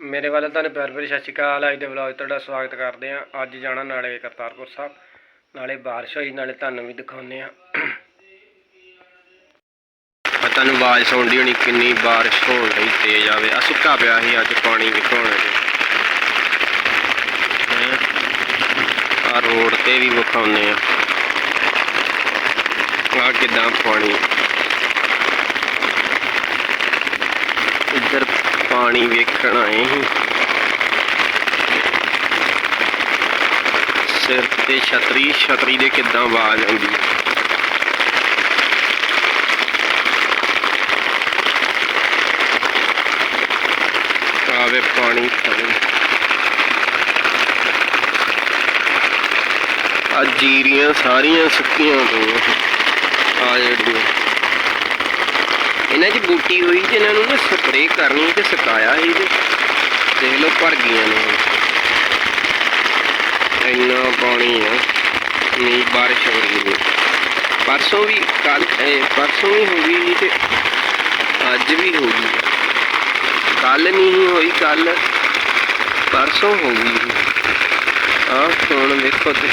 ਮੇਰੇ ਵੱਲੋਂ ਤੁਹਾਨੂੰ ਪਿਆਰ ਭਰੀ ਸਤਿ ਸ਼੍ਰੀ ਅਕਾਲ, ਅੱਜ ਦੇ ਵਲੌਗ ਤੁਹਾਡਾ ਸਵਾਗਤ ਕਰਦੇ ਹਾਂ। ਅੱਜ ਜਾਣਾ ਨਾਲੇ ਕਰਤਾਰਪੁਰ ਸਾਹਿਬ, ਨਾਲੇ ਬਾਰਿਸ਼ ਹੋਈ, ਨਾਲੇ ਤੁਹਾਨੂੰ ਵੀ ਦਿਖਾਉਂਦੇ ਆ ਪਤਾ ਨੂੰ ਆਵਾਜ਼ ਸੁਣਦੀ ਹੋਣੀ, ਕਿੰਨੀ ਬਾਰਿਸ਼ ਹੋਣ ਲਈ ਤੇਜ਼ ਆਵੇ। ਆ ਸੁੱਕਾ ਪਿਆ ਸੀ, ਅੱਜ ਪਾਣੀ ਵਿਖਾਉਣ ਜੀ ਆ ਰੋਡ ਤੇ ਵੀ ਵਿਖਾਉਂਦੇ ਆ ਆ ਕਿਦਾਂ ਪਾਣੀ ਇੱਧਰ ਪਾਣੀ ਵੇਖਣ ਆਏ ਸੀ। ਸਿਰ ਤੇ ਛਤਰੀ ਛਤਰੀ ਦੇ ਕਿੱਦਾਂ ਆਵਾਜ਼ ਆਉਂਦੀ? ਆਵੇ ਪਾਣੀ ਥੱਲੇ ਆ ਜੀਰੀਆਂ ਸਾਰੀਆਂ ਸੁੱਕੀਆਂ ਪਈਆਂ ਆ ਜਿਹੜੀਆਂ ਇਹਨਾਂ 'ਚ ਬੂਟੀ ਹੋਈ ਜਿਹਨਾਂ ਨੂੰ ਨਾ ਸਪਰੇਅ ਕਰਨੀ ਤੇ ਸੁਕਾਇਆ ਸੀ ਤੇ ਦੇਖ ਲਓ ਭਰ ਗਈਆਂ ਨੇ ਇੰਨਾ ਪਾਣੀ ਆ ਨਹੀਂ ਬਾਰਿਸ਼ ਹੋ ਰਹੀ ਹੈ ਪਰਸੋਂ ਵੀ ਕੱਲ ਪਰਸੋਂ ਵੀ ਹੋ ਗਈ ਸੀ ਤੇ ਅੱਜ ਵੀ ਹੋ ਗਈ। ਕੱਲ ਨਹੀਂ ਹੋਈ ਕੱਲ ਪਰਸੋਂ ਹੋ ਗਈ ਆ ਹੁਣ ਵੇਖੋ ਤੇ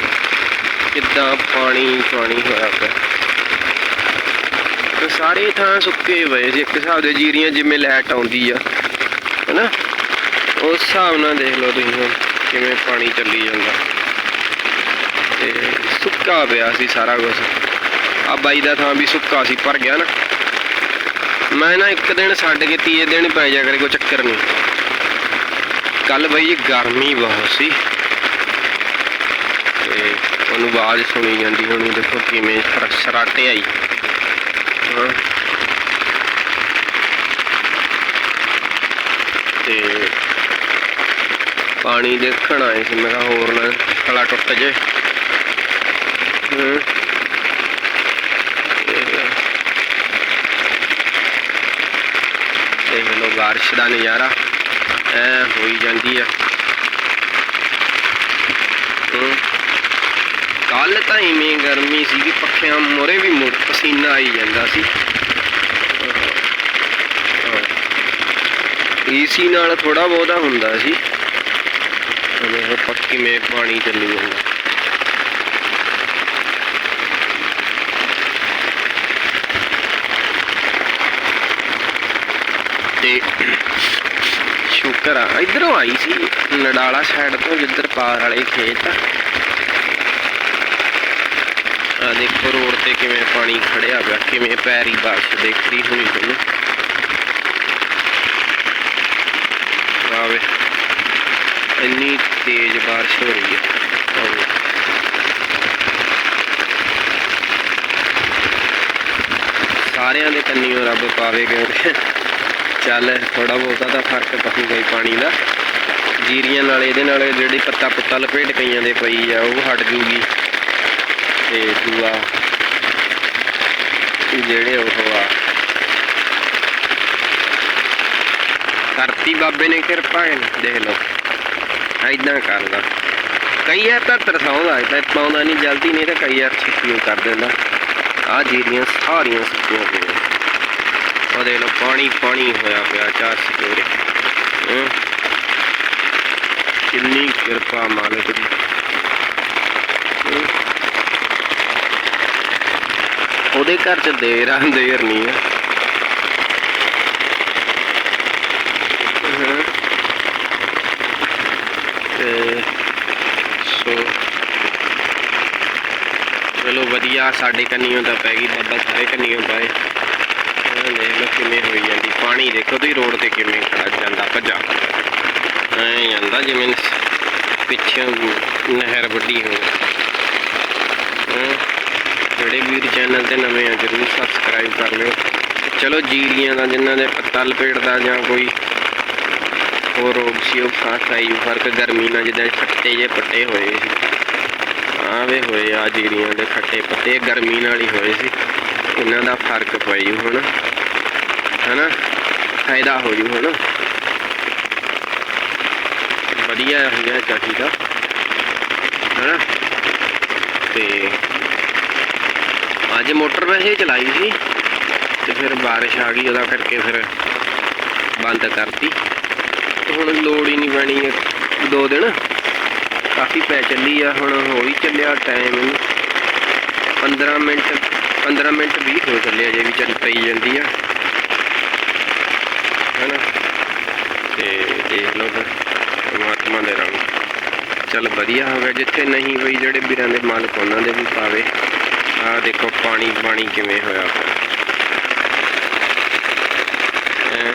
ਕਿੱਦਾਂ ਪਾਣੀ ਪਾਣੀ ਹੋਇਆ ਪਿਆ। ਤੇ ਸਾਰੇ ਥਾਂ ਸੁੱਕੇ ਪਏ ਸੀ, ਇੱਕ ਹਿਸਾਬ ਦੇ ਜੀਰੀਆਂ ਜਿਵੇਂ ਲੈਟ ਆਉਂਦੀ ਆ, ਹੈਨਾ? ਉਸ ਹਿਸਾਬ ਨਾਲ ਦੇਖ ਲਓ ਤੁਸੀਂ ਹੁਣ ਕਿਵੇਂ ਪਾਣੀ ਚੱਲੀ ਜਾਂਦਾ। ਤੇ ਸੁੱਕਾ ਪਿਆ ਸੀ ਸਾਰਾ ਕੁਝ ਆ ਬਾਈ ਦਾ ਥਾਂ ਵੀ ਸੁੱਕਾ ਸੀ, ਭਰ ਗਿਆ ਨਾ। ਮੈਂ ਨਾ ਇੱਕ ਦਿਨ ਛੱਡ ਕੇ ਤੀਏ ਦਿਨ ਪੈ ਜਾ ਕਰੇ, ਕੋਈ ਚੱਕਰ ਨਹੀਂ। ਕੱਲ ਬਈ ਗਰਮੀ ਬਹੁਤ ਸੀ। ਤੇ ਉਹਨੂੰ ਆਵਾਜ਼ ਸੁਣੀ ਜਾਂਦੀ ਹੋਣੀ, ਦੇਖੋ ਕਿਵੇਂ ਸਰਾਟੇ ਆਈ ਹਾਂ ਤੇ ਪਾਣੀ ਦੇਖਣ ਆਏ ਸੀ ਮੈਂ ਕਿਹਾ ਹੋਰ ਨਾ ਖਲਾ ਟੁੱਟ ਜੇ। ਹੂੰ। ਦੇਖ ਲਓ, ਬਾਰਿਸ਼ ਦਾ ਨਜ਼ਾਰਾ, ਐ ਹੋਈ ਜਾਂਦੀ ਆ। ਹੂੰ। ਕੱਲ ਤਾਂ ਇਵੇਂ ਗਰਮੀ ਸੀ ਪੱਖਿਆਂ ਮੋਰੇ ਵੀ ਮੁੜ ਪਸੀਨਾ ਆਈ ਜਾਂਦਾ ਸੀ। ਏਸੀ ਨਾਲ ਥੋੜਾ ਬਹੁਤਾ ਹੁੰਦਾ ਸੀ। ਉਹ ਪੱਕੀ ਮੇ ਪਾਣੀ ਚੱਲੀ ਜਾਂਦਾ ਤੇ ਸ਼ੁਕਰ ਆ ਇਧਰੋਂ ਆਈ ਸੀ ਨਡਾਲਾ ਸਾਈਡ ਤੋਂ ਜਿੱਧਰ ਪਾਰ ਵਾਲੇ ਖੇਤ ਆ ਆ ਦੇਖੋ ਰੋਡ ਤੇ ਕਿਵੇਂ ਪਾਣੀ ਖੜਿਆ ਪਿਆ ਕਿਵੇਂ ਪੈਰੀ ਬਾਰਿਸ਼ ਦੇਖ ਰਹੀ ਹੋਣੀ ਤੁਹਾਨੂੰ ਆਵੇ ਇੰਨੀ ਤੇਜ਼ ਬਾਰਿਸ਼ ਹੋ ਰਹੀ ਹੈ। ਸਾਰਿਆਂ ਦੇ ਕੰਨੀਓ ਰੱਬ ਪਾਵੇ ਕਿਉਂਕਿ ਚੱਲ ਥੋੜਾ ਬਹੁਤਾ ਤਾਂ ਫ਼ਰਕ ਪਊਗਾ ਹੀ ਪਾਣੀ ਦਾ। ਜੀਰੀਆਂ ਨਾਲ ਇਹਦੇ ਨਾਲ ਜਿਹੜੀ ਪੱਤਾ ਪੁੱਤਾ ਲਪੇਟ ਕਈਆਂ ਦੇ ਪਈ ਆ, ਉਹ ਹਟ ਜੂਗੀ। ਤੇ ਦੂਆ ਜਿਹੜੇ ਉਹ ਆ। ਧਰਤੀ ਬਾਬੇ ਨੇ ਕਿਰਪਾ ਹੈ, ਦੇਖ ਲਓ। ਐਦਾਂ ਕਰਦਾ। ਕਈ ਵਾਰ ਤਾਂ ਤਰਸਾਉਂਦਾ ਤਾਂ ਪਾਉਂਦਾ ਨਹੀਂ ਜਲਦੀ ਨਹੀਂ ਤਾਂ ਕਈ ਵਾਰ ਛੇਤੀ ਕਰ ਦਿੰਦਾ। ਆ ਜੀਰੀਆਂ ਸਾਰੀਆਂ ਸੁੱਕੀਆਂ ਪਈਆਂ ਉਹਦੇ ਦੇਖ ਪਾਣੀ ਪਾਣੀ ਹੋਇਆ ਪਿਆ, ਚਾਰ ਸਪੇਰੇ ਹੈਂ। ਕਿੰਨੀ ਕਿਰਪਾ ਮਾਲਕ ਦੀ। ਉਹਦੇ ਘਰ ਚ ਦੇਰ ਆ, ਦੇਰ ਨਹੀਂ ਆ ਹਾਂ। ਤੇ ਸੋ ਚਲੋ ਸਾਡੇ ਕੰਨੀਆਂ ਤਾਂ ਪੈ ਗਈ, ਬਾਬਾ ਸਾਰੇ ਕੰਨੀਆਂ ਪਾਏ। ਦੇਖ ਲਓ ਕਿਵੇਂ ਹੋਈ ਜਾਂਦੀ, ਪਾਣੀ ਦੇਖੋ ਤੁਸੀਂ ਰੋਡ ਤੇ ਕਿਵੇਂ ਖੜਾ ਜਾਂਦਾ, ਭੱਜਾ ਐ ਜਾਂਦਾ ਜਿਵੇਂ ਪਿੱਛੇ ਨਹਿਰ ਵੱਡੀ ਹੋਵੇ ਜਿਹੜੇ ਵੀਰ ਚੈਨਲ ਤੇ ਨਵੇਂ ਆ, ਜਰੂਰ ਸਬਸਕ੍ਰਾਈਬ ਕਰ ਲਿਓ। ਚਲੋ ਜੀਰੀਆਂ ਦਾ ਜਿਨ੍ਹਾਂ ਦੇ ਪੱਤਾ ਲਪੇਟਦਾ ਜਾਂ ਕੋਈ ਹੋਰ ਰੋਗ ਸੀ, ਉਹ ਖਾਸ ਆਈ ਫ਼ਰਕ ਗਰਮੀ ਨਾਲ ਜਿੱਦਾਂ ਖੱਟੇ ਜੇ ਪੱਟੇ ਹੋਏ ਸੀ। ਆਵੇ ਹੋਏ ਆ, ਜੀਰੀਆਂ ਦੇ ਖੱਟੇ ਪੱਤੇ, ਗਰਮੀ ਨਾਲ ਹੀ ਹੋਏ ਸੀ। ਇਹਨਾਂ ਦਾ ਫ਼ਰਕ ਪਈ ਹੁਣ, ਹਨਾ? ਫਾਇਦਾ ਹੋ ਜੂ ਹੁਣ ਵਧੀਆ ਹੋ ਗਿਆ ਚਾਹੀਦਾ ਹਨਾ? ਤੇ ਅੱਜ ਮੋਟਰ ਵੈਸੇ ਚਲਾਈ ਸੀ, ਤੇ ਫਿਰ ਬਾਰਿਸ਼ ਆ ਗਈ, ਉਹਦਾ ਕਰਕੇ ਫਿਰ ਬੰਦ ਕਰਤੀ। ਤੇ ਹੁਣ ਲੋੜ ਹੀ ਨਹੀਂ ਪੈਣੀ ਦੋ ਦਿਨ। ਕਾਫੀ ਪੈ ਚੱਲੀ ਆ, ਹੁਣ ਹੋ ਹੀ ਚੱਲਿਆ ਟਾਈਮ 15 ਮਿੰਟ 15 ਮਿੰਟ ਵੀ ਹੋ ਚੱਲੇ ਅਜੇ ਵੀ ਚੱਲ ਪਈ ਜਾਂਦੀ ਆ। ਹੈਨਾ? ਤੇ ਦੇਖ ਲਓ ਫਿਰ, ਪਰਮਾਤਮਾ ਦੇ ਰੰਗ। ਚੱਲ ਵਧੀਆ ਹੋਵੇ ਜਿੱਥੇ ਨਹੀਂ ਬਈ ਜਿਹੜੇ ਵੀਰਾਂ ਦੇ ਮਾਲਕ ਉਹਨਾਂ ਦੇ ਵੀ ਪਾਵੇ। ਆਹ ਦੇਖੋ ਪਾਣੀ ਪਾਣੀ ਕਿਵੇਂ ਹੋਇਆ ਪਿਆ ਹੈਂ।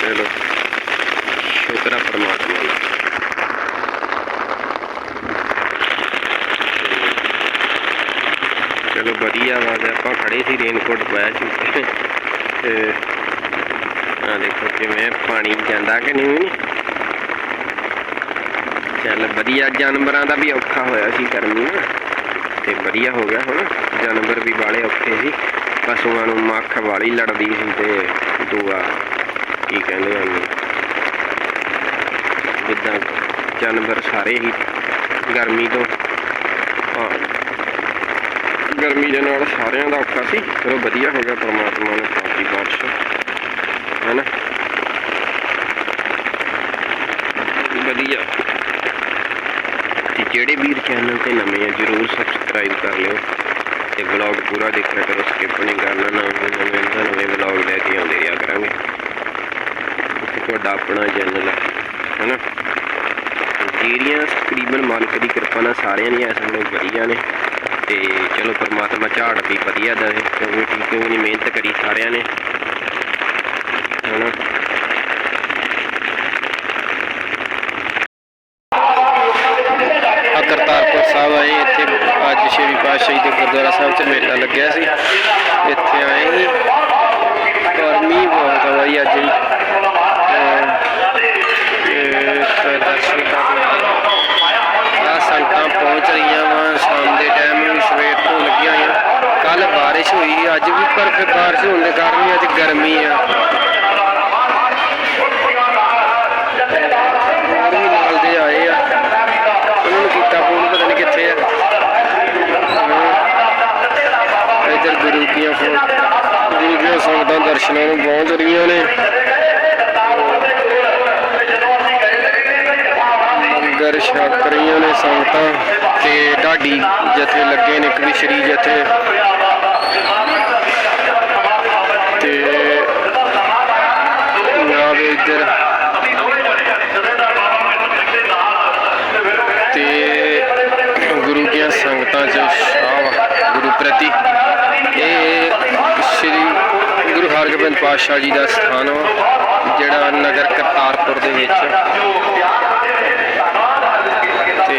ਚਲੋ ਸ਼ੁਕਰ ਆ ਪਰਮਾਤਮਾ ਦਾ ਚਲੋ ਵਧੀਆ ਵਾ ਤੇ ਆਪਾਂ ਖੜੇ ਸੀ ਪਾਇਆ ਸੀ। ਤੇ ਆ ਦੇਖੋ ਕਿਵੇਂ ਪਾਣੀ ਜਾਂਦਾ ਕਿ ਨਹੀਂ। ਚੱਲ ਵਧੀਆ, ਜਾਨਵਰਾਂ ਦਾ ਵੀ ਔਖਾ ਹੋਇਆ ਸੀ ਗਰਮੀ ਨਾ। ਤੇ ਵਧੀਆ ਹੋ ਗਿਆ ਹੁਣ। ਜਾਨਵਰ ਵੀ ਬਾਲੇ ਔਖੇ ਸੀ। ਪਸ਼ੂਆਂ ਨੂੰ ਮੱਖ ਵਾਲੀ ਲੜਦੀ ਸੀ ਤੇ ਦੂਆ ਕੀ ਕਹਿੰਦੇ ਉਹਨੂੰ। ਜਿੱਦਾਂ ਜਾਨਵਰ ਸਾਰੇ ਹੀ ਗਰਮੀ ਤੋਂ ਗਰਮੀ ਦੇ ਨਾਲ ਸਾਰਿਆਂ ਦਾ ਔਖਾ ਸੀ, ਚਲੋ ਵਧੀਆ ਹੋ ਗਿਆ ਪਰਮਾਤਮਾ ਨੇ ਪਾਤੀ ਬਾਰਿਸ਼। ਹੈਨਾ? ਵਧੀਆ। ਤੇ ਜਿਹੜੇ ਵੀਰ ਚੈਨਲ ਤੇ ਨਵੇਂ ਆ, ਜਰੂਰ ਸਬਸਕ੍ਰਾਈਬ ਕਰ ਲਿਓ ਤੇ ਵਲੌਗ ਪੂਰਾ ਦੇਖਿਆ ਕਰੋ ਸਕਿਪ ਨਹੀਂ ਕਰਨਾ, ਨਾ ਨਵੇਂ ਨਵੇਂ ਵਲੌਗ ਲੈ ਕੇ ਆਉਂਦੇ ਰਿਹਾ ਕਰਾਂਗੇ। ਤੇ ਤੁਹਾਡਾ ਆਪਣਾ ਚੈਨਲ ਹੈ ਹੈਨਾ? ਜਿਹੜੀਆਂ ਤਕਰੀਬਨ ਮਾਲਕ ਦੀ ਕਿਰਪਾ ਨਾਲ ਸਾਰਿਆਂ ਦੀਆਂ ਇਸ ਵੇਲੇ ਵਧੀਆ ਨੇ। ਤੇ ਚਲੋ ਪਰਮਾਤਮਾ ਝਾੜ ਵੀ ਵਧੀਆ ਦੇਵੇ ਕਿਉਂਕਿ ਠੀਕ ਕਿਉਂਕਿ ਮਿਹਨਤ ਕਰੀ ਸਾਰਿਆਂ ਨੇ। ਹੈਨਾ? ਆ ਕਰਤਾਰਪੁਰ ਸਾਹਿਬ ਆਏ ਇੱਥੇ ਅੱਜ ਸ਼੍ਰੀ ਪਾਤਸ਼ਾਹੀ ਦੇ ਗੁਰਦੁਆਰਾ ਸਾਹਿਬ 'ਚ ਮੇਲਾ ਲੱਗਿਆ ਸੀ। ਇੱਥੇ ਆਏ ਸੀ। ਗਰਮੀ ਬਹੁਤ ਆ ਬਾਈ ਅੱਜ ਵੀ। ਤੇ ਦਰਸ਼ਨ ਕਰਨ ਆ ਸੰਗਤਾਂ ਪਹੁੰਚ ਰਹੀਆਂ ਵਾ ਸ਼ਾਮ ਦੇ ਟਾਈਮ ਵੀ ਸਵੇਰ ਤੋਂ ਲੱਗੀਆਂ ਹੋਈਆਂ ਕੱਲ ਬਾਰਿਸ਼ ਹੋਈ ਅੱਜ ਵੀ ਪਰ ਫਿਰ ਬਾਰਿਸ਼ ਹੋਣ ਦੇ ਕਾਰਨ ਵੀ ਅੱਜ ਗਰਮੀ ਆ। ਹੋਰ ਵੀ ਨਾਲ ਦੇ ਆਏ ਆ। ਉਹਨਾਂ ਨੂੰ ਕੀਤਾ ਫੋਨ ਪਤਾ ਨਹੀਂ ਕਿੱਥੇ ਆ। ਇੱਧਰ ਗੁਰੂ ਕੀਆਂ ਫੋਨ ਗੁਰੂ ਕੀਆਂ ਸੰਗਤਾਂ ਦਰਸ਼ਨਾਂ ਨੂੰ ਪਹੁੰਚ ਰਹੀਆਂ ਨੇ। ਲੰਗਰ ਛਕ ਰਹੀਆਂ ਨੇ ਸੰਗਤਾਂ ਤੇ ਢਾਡੀ ਜਥੇ ਲੱਗੇ ਨੇ ਕਵਿਸ਼ਰੀ ਜਥੇ। ਪਾਤਸ਼ਾਹ ਜੀ ਦਾ ਸਥਾਨ ਵਾ, ਜਿਹੜਾ ਨਗਰ ਕਰਤਾਰਪੁਰ ਦੇ ਵਿੱਚ ਤੇ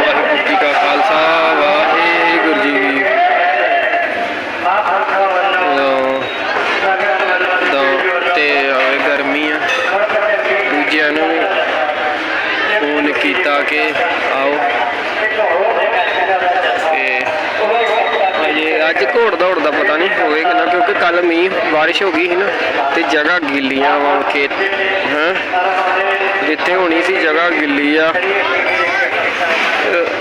ਵਾਹਿਗੁਰੂ ਜੀ ਕਾ ਖਾਲਸਾ, ਵਾਹਿਗੁਰੂ ਜੀ ਕੀ ਫਤਿਹ। ਤੇ ਗਰਮੀ ਆ ਦੂਜਿਆਂ ਨੂੰ ਫੋਨ ਕੀਤਾ ਕਿ ਆਓ ਅਜੇ ਅੱਜ ਘੋੜ ਦੌੜ ਦਾ ਪਤਾ ਨਹੀਂ ਹੋਏਗਾ ਨਾ, ਕਿਉਂਕਿ ਕੱਲ ਮੀਂਹ, ਬਾਰਿਸ਼ ਹੋ ਗਈ ਸੀ ਨਾ, ਤੇ ਜਗ੍ਹਾ ਗਿੱਲੀਆਂ ਵਾ ਖੇਤ, ਹਾਂ? ਜਿੱਥੇ ਹੋਣੀ ਸੀ ਜਗ੍ਹਾ ਗਿੱਲੀ ਆ।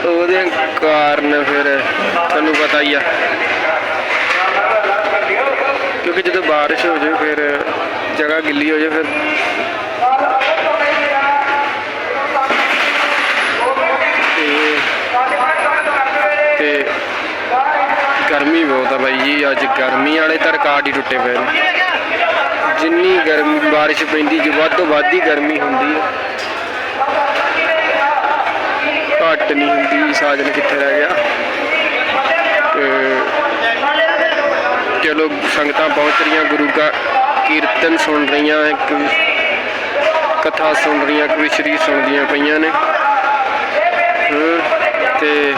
ਉਹਦੇ ਕਾਰਨ ਫਿਰ ਤੁਹਾਨੂੰ ਪਤਾ ਹੀ ਆ। ਕਿਉਂਕਿ ਜਦੋਂ ਬਾਰਿਸ਼ ਹੋ ਜਾਵੇ ਫਿਰ ਜਗ੍ਹਾ ਗਿੱਲੀ ਹੋ ਜਾਵੇ ਫਿਰ। ਤੇ ਗਰਮੀ ਬਹੁਤ ਆ ਬਾਈ ਜੀ ਅੱਜ ਗਰਮੀ ਵਾਲੇ ਤਾਂ ਰਿਕਾਰਡ ਹੀ ਟੁੱਟੇ ਪਏ ਨੇ। ਜਿੰਨੀ ਗਰਮੀ ਬਾਰਿਸ਼ ਪੈਂਦੀ ਜੀ ਵੱਧ ਤੋਂ ਵੱਧ ਹੀ ਗਰਮੀ ਹੁੰਦੀ ਹੈ ਘੱਟ ਨਹੀਂ ਹੁੰਦੀ ਸਾਜਨ ਕਿੱਥੇ ਰਹਿ ਗਿਆ? ਤੇ ਚਲੋ ਸੰਗਤਾਂ ਪਹੁੰਚ ਰਹੀਆਂ ਗੁਰੂ ਦਾ ਕੀਰਤਨ ਸੁਣ ਰਹੀਆਂ ਕਥਾ ਸੁਣ ਰਹੀਆਂ ਕਵਿਸ਼ਰੀ ਸੁਣਦੀਆਂ ਪਈਆਂ ਨੇ। ਹਾਂ, ਤੇ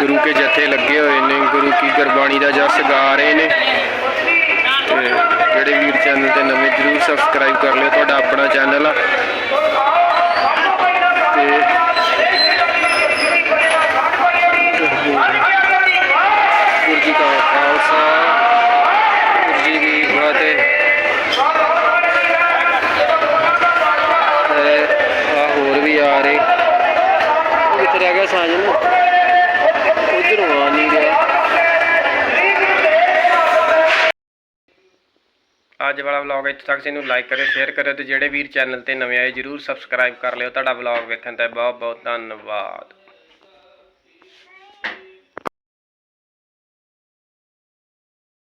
ਗੁਰੂ ਕੇ ਜਥੇ ਲੱਗੇ ਹੋਏ ਨੇ, ਗੁਰੂ ਕੀ ਗੁਰਬਾਣੀ ਦਾ ਜਸ ਗਾ ਰਹੇ ਨੇ। ਤੇ ਜਿਹੜੇ ਵੀਰ ਚੈਨਲ ਤੇ ਨਵੇਂ ਜਰੂਰ ਸਬਸਕ੍ਰਾਈਬ ਕਰ ਲਿਓ, ਤੁਹਾਡਾ ਆਪਣਾ ਚੈਨਲ ਆ। ਅੱਜ ਵਾਲਾ ਵਲੌਗ ਇੱਥੇ ਤੱਕ। ਸੀ ਇਹਨੂੰ ਲਾਈਕ ਕਰਿਓ ਸ਼ੇਅਰ ਕਰਿਓ ਤੇ ਜਿਹੜੇ ਵੀਰ ਚੈਨਲ ਤੇ ਨਵੇਂ ਆਏ ਜਰੂਰ ਸਬਸਕ੍ਰਾਈਬ ਕਰ ਲਿਓ। ਤੁਹਾਡਾ ਵਲੌਗ ਵੇਖਣ ਤੇ ਬਹੁਤ ਬਹੁਤ ਧੰਨਵਾਦ।